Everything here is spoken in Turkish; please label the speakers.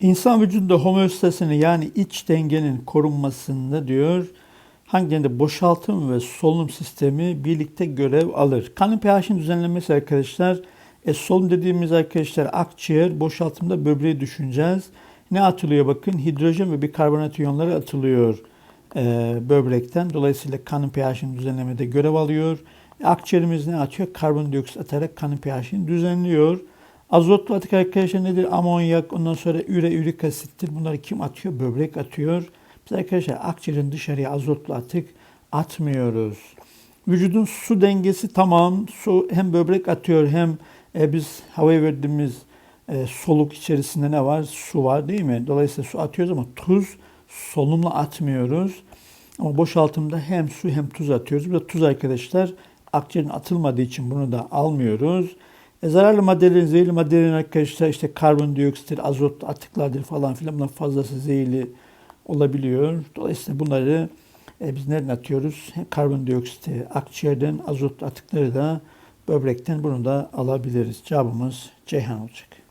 Speaker 1: İnsan vücudunda homeostasını yani iç dengenin korunmasında diyor hangilerinde boşaltım ve solunum sistemi birlikte görev alır. Kanın pH'in düzenlenmesi arkadaşlar e, solunum dediğimiz arkadaşlar akciğer boşaltımda böbreği düşüneceğiz. Ne atılıyor bakın hidrojen ve bikarbonat iyonları atılıyor e, böbrekten. Dolayısıyla kanın pH'in düzenlemede görev alıyor. E, akciğerimiz ne atıyor? Karbondioksit atarak kanın pH'ini düzenliyor. Azotlu atık arkadaşlar nedir? Amonyak, ondan sonra üre, ürik asittir. Bunları kim atıyor? Böbrek atıyor. Biz arkadaşlar akciğerin dışarıya azotlu atık atmıyoruz. Vücudun su dengesi tamam. Su hem böbrek atıyor hem e, biz havaya verdiğimiz e, soluk içerisinde ne var? Su var değil mi? Dolayısıyla su atıyoruz ama tuz solunumla atmıyoruz. Ama boşaltımda hem su hem tuz atıyoruz. Bu da tuz arkadaşlar akciğerin atılmadığı için bunu da almıyoruz. E, zararlı maddelerin, zehirli maddelerin arkadaşlar işte karbondioksit, azot atıklardır falan filan bunlar fazlası zehirli olabiliyor. Dolayısıyla bunları e, biz nereden atıyoruz? Karbondioksiti akciğerden, azot atıkları da böbrekten bunu da alabiliriz. Cevabımız Ceyhan olacak.